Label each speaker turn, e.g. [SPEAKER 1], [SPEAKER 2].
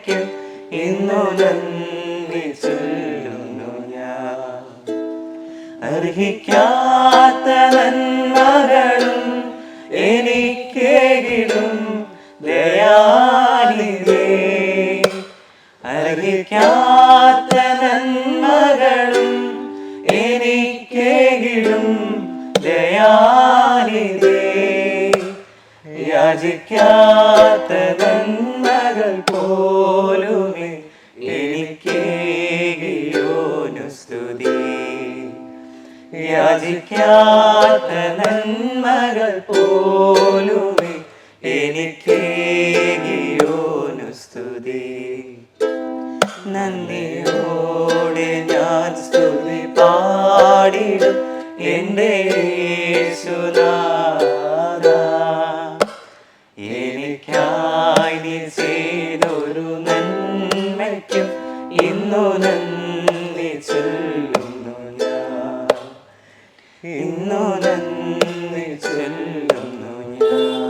[SPEAKER 1] നന്മയ്ക്കും ഇന്നു നന്ദി ചൊല്ലുന്നു ഞാൻ. അർഹിക്കാത്ത നന്മകളും എനിക്കേകിടും ദയാനിധേ. അർഹിക്കാത്ത നന്മകളും എനിക്കേകിടും ദയാനിധേ. യാചിക്കാത്ത നന്മകൾ പോലുമേ എനിക്കേകിയോനു സ്തുതി. യാചിക്കാത്ത നന്മകൾ പോലുമേ എനിക്കേകിയോനു സ്തുതി. നന്ദിയോടെ ഞാൻ സ്തുതി പാടിടും എന്റെ യേശുനാഥ. എനിക്കായി നീ ചൊല്ലുന്നു ഞാൻ. ഇന്നു നന്ദി ചൊല്ലുന്നു ഞാൻ.